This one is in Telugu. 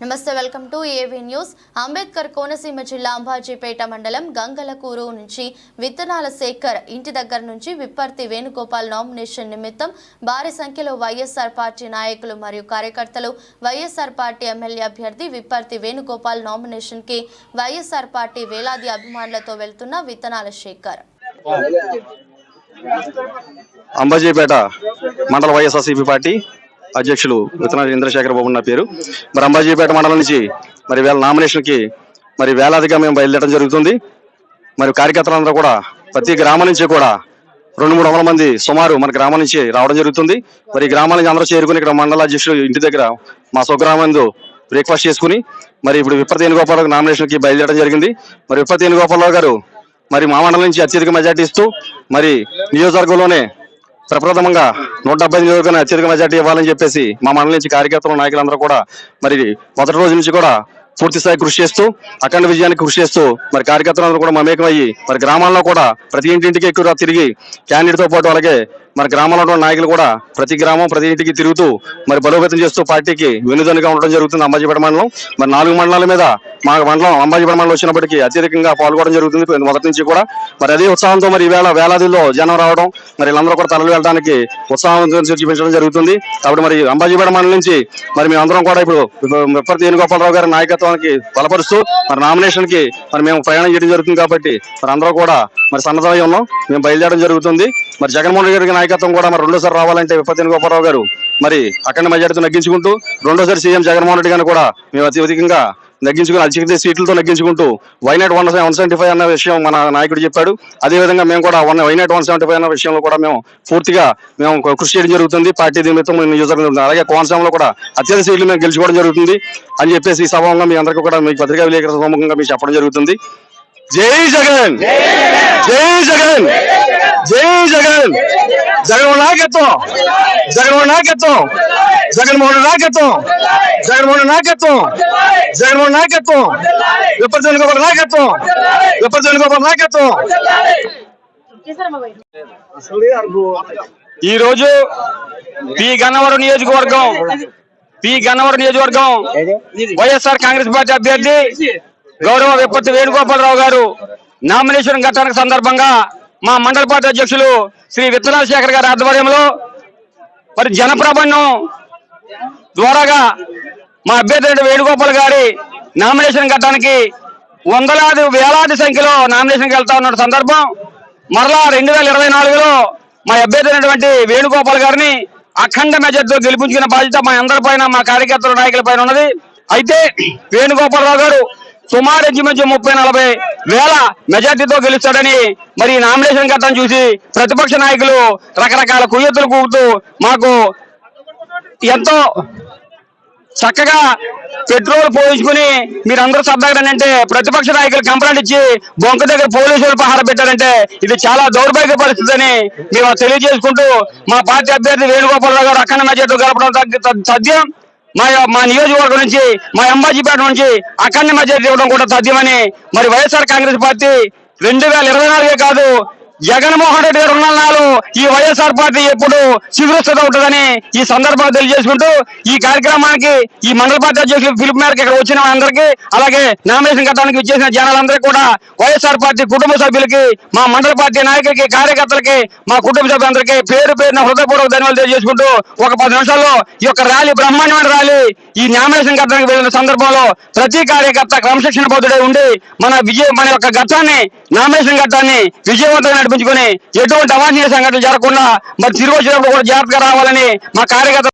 నమస్తే welcome to AV news. Ambedkar Konaseema జిల్లా అంబాజీపేట మండలం గంగలకూరు నుంచి విత్తనాల శేఖర్ ఇంటి దగ్గర నుంచి విప్పర్తి వేణుగోపాల్ నామినేషన్ నిమిత్తం భారీ సంఖ్యలో వైఎస్ఆర్ పార్టీ నాయకులు మరియు కార్యకర్తలు వైఎస్ఆర్ పార్టీ ఎమ్మెల్యే అభ్యర్థి విప్పర్తి వేణుగోపాల్ నామినేషన్కి వైఎస్ఆర్ పార్టీ వేలాది అభిమానులతో వెళ్తున్న విత్తనాల శేఖర్ అంబాజీపేట మండల వైఎస్ఆర్సీపీ పార్టీ అధ్యక్షులు విత్తనాలు ఇంద్రశేఖర బాబు నా పేరు. మరి అంబాజీపేట మండలం నుంచి మరి వేళ నామినేషన్కి మరి వేలాదిగా మేము బయలుదేరడం జరుగుతుంది. మరి కార్యకర్తలందరూ కూడా ప్రతి గ్రామం నుంచి కూడా రెండు మూడు వందల మంది సుమారు మన గ్రామం నుంచి రావడం జరుగుతుంది. మరి గ్రామాల నుంచి అందరూ చేరుకుని ఇక్కడ మండల అధ్యక్షులు ఇంటి దగ్గర మా స్వగ్రామంలో బ్రేక్ఫాస్ట్ చేసుకుని మరి ఇప్పుడు విప్రత వేణుగోపాలరావు నామినేషన్కి బయలుదేరడం జరిగింది. మరి విప్రత వేణుగోపాలరావు గారు మరి మా మండలం నుంచి అత్యధిక మెజార్టీ ఇస్తూ మరి నియోజకవర్గంలోనే ప్రప్రథమంగా నూట డెబ్బై నియోజకవర్గాన్ని అత్యధిక మెజార్టీ ఇవ్వాలని చెప్పేసి మా మండలి నుంచి కార్యకర్తలు నాయకులందరూ కూడా మరి మొదటి రోజు నుంచి కూడా పూర్తి స్థాయి కృషి చేస్తూ అఖండ విజయానికి కృషి చేస్తూ మరి కార్యకర్తలందరూ కూడా మమేకమయ్యి మరి గ్రామాల్లో కూడా ప్రతి ఇంటింటికి ఎక్కువ తిరిగి క్యాండిడేట్తో పాటు అలాగే మరి గ్రామంలో ఉన్న నాయకులు కూడా ప్రతి గ్రామం ప్రతి ఇంటికి తిరుగుతూ మరి బలోపేతం చేస్తూ పార్టీకి వెనుదనుగా ఉండడం జరుగుతుంది అంబాజీపేట మండలం మరి నాలుగు మండలాల మీద మా మండలం అంబాజీపేట మండలం వచ్చినప్పటికీ అత్యధికంగా పాల్గొనడం జరుగుతుంది మొదటి నుంచి కూడా మరి అదే ఉత్సాహంతో మరి ఈవేళ వేలాదిలో జనం రావడం మరి వీళ్ళందరూ కూడా తరలి వెళ్ళడానికి ఉత్సాహం చూపించడం జరుగుతుంది కాబట్టి మరి అంబాజీపేట మండలం నుంచి మరి మేమందరం కూడా ఇప్పుడు విప్పర్తి వేణుగోపాలరావు గారి నాయకత్వం ప్రభుత్వానికి బలపరుస్తూ మరి నామినేషన్కి మరి మేము ప్రయాణం చేయడం జరుగుతుంది కాబట్టి మరి అందరూ కూడా మరి సన్నద్ధమై ఉన్నాం. మేము బయలుదేరడం జరుగుతుంది. మరి జగన్మోహన్ రెడ్డి నాయకత్వం కూడా మరి రెండోసారి రావాలంటే విప్పర్తి గోపారావు గారు మరి అఖండ మెజార్టీతో నగ్గించుకుంటూ రెండోసారి సీఎం జగన్మోహన్ రెడ్డి గారిని కూడా మేము అత్యధికంగా నగ్గించుకుని అత్యధిక సీట్లతో నగ్గించుకుంటూ why not one one seventy five అన్న విషయం మన నాయకుడు చెప్పాడు. అదేవిధంగా మేము కూడా one why not one seventy five అన్న విషయంలో కూడా మేము పూర్తిగా మేము కృషి చేయడం జరుగుతుంది. పార్టీ నిమిత్తం మేము నియోజకవర్గం జరుగుతుంది. అలాగే కోనసీమలో కూడా అత్యధిక సీట్లు మేము గెలుచుకోవడం జరుగుతుంది. అని చెప్పేసి ఈ సభంగా మీ అందరికీ కూడా మీకు పత్రికా విలేకరుల సముఖంగా మీకు చెప్పడం జరుగుతుంది. జై జగన్! జై జగన్! జై జగన్. జగన్మోహన్ నాయకత్వం. జగన్మోహన్ నాయకత్వం. జగన్మోహన్ నాయకత్వం. జగన్మోహన్ నాయకత్వం. జగన్మోహన్ నాయకత్వం. విపర్జన గోపాల నాయకత్వం. విపర్జన గోపాల నాయకత్వం. ఈ రోజు పి గన్నవరం నియోజకవర్గం పి గన్నవరం నియోజకవర్గం వైఎస్ఆర్ కాంగ్రెస్ పార్టీ అభ్యర్థి గౌరవ విపత్తి వేణుగోపాలరావు గారు నామినేషన్ ఘట్టానికి సందర్భంగా మా మండల పార్టీ అధ్యక్షులు శ్రీ విత్తనాల శేఖర్ గారి ఆధ్వర్యంలో మరి జనప్రబంధం ద్వారాగా మా అభ్యర్థి వేణుగోపాల్ గారి నామినేషన్ ఘట్టానికి వందలాది వేలాది సంఖ్యలో నామినేషన్కి వెళ్తా ఉన్న సందర్భం మరలా రెండు వేల ఇరవై నాలుగులో మా అభ్యర్థి అయినటువంటి వేణుగోపాల్ గారిని అఖండ మెజార్టీతో గెలిపించుకున్న బాధ్యత మా అందరి పైన మా కార్యకర్తల నాయకుల పైన ఉన్నది. అయితే వేణుగోపాలరావు గారు సుమారు ఇంచుమించు ముప్పై నలభై వేల మెజార్టీతో గెలుస్తాడని మరి నామినేషన్ ఘట్టం చూసి ప్రతిపక్ష నాయకులు రకరకాల కుయ్యతులు కూపుతూ మాకు ఎంతో చక్కగా పెట్రోల్ పోయించుకుని మీరందరూ సర్దాగండి అంటే ప్రతిపక్ష నాయకులు కంప్లైంట్ ఇచ్చి బొంక దగ్గర పోలీసులు పహార పెట్టారంటే ఇది చాలా దౌర్భాగ్య పరిస్థితి అని మేము తెలియజేసుకుంటూ మా పార్టీ అభ్యర్థి వేణుగోపాలరావు గారు అఖండ మెజార్టీ గెలపడం తగ్గ- తథ్యం. మా మా నియోజకవర్గం నుంచి మా అంబాజీపేట నుంచి అఖండ మెజార్టీ ఇవ్వడం కూడా సాధ్యమని మరి వైఎస్ఆర్ కాంగ్రెస్ పార్టీ రెండు వేల ఇరవై నాలుగే కాదు జగన్మోహన్ రెడ్డి గారు ఉన్న నాలు ఈ వైఎస్ఆర్ పార్టీ ఎప్పుడు చిగురుస్తూ ఉంటుందని ఈ సందర్భంగా తెలియజేసుకుంటూ ఈ కార్యక్రమానికి ఈ మండల పార్టీ అధ్యక్షులు పిలుపు మేరకు ఇక్కడ వచ్చిన అందరికీ అలాగే నామినేషన్ కట్టడానికి విచ్చేసిన జనాలందరికీ కూడా వైఎస్ఆర్ పార్టీ కుటుంబ సభ్యులకి మా మండల పార్టీ నాయకులకి కార్యకర్తలకి మా కుటుంబ సభ్యులందరికీ పేరు పేరున హృదయపూర్వక ధన్యవాదాలు తెలియజేసుకుంటూ ఒక పది నిమిషాల్లో ఈ యొక్క ర్యాలీ బ్రహ్మాండమైన ర్యాలీ ఈ న్యాయ సంఘటనకు వెళ్ళిన సందర్భంలో ప్రతి కార్యకర్త క్రమశిక్షణ బోధుడే ఉండి మన విజయ మన యొక్క గతాన్ని న్యాయ సంఘటనని విజయవంతంగా నడిపించుకుని ఎటువంటి అవాంఛనీయ సంఘటనలు జరగకుండా మరి తిరిగి వచ్చినప్పుడు కూడా జాగ్రత్తగా రావాలని మా కార్యకర్త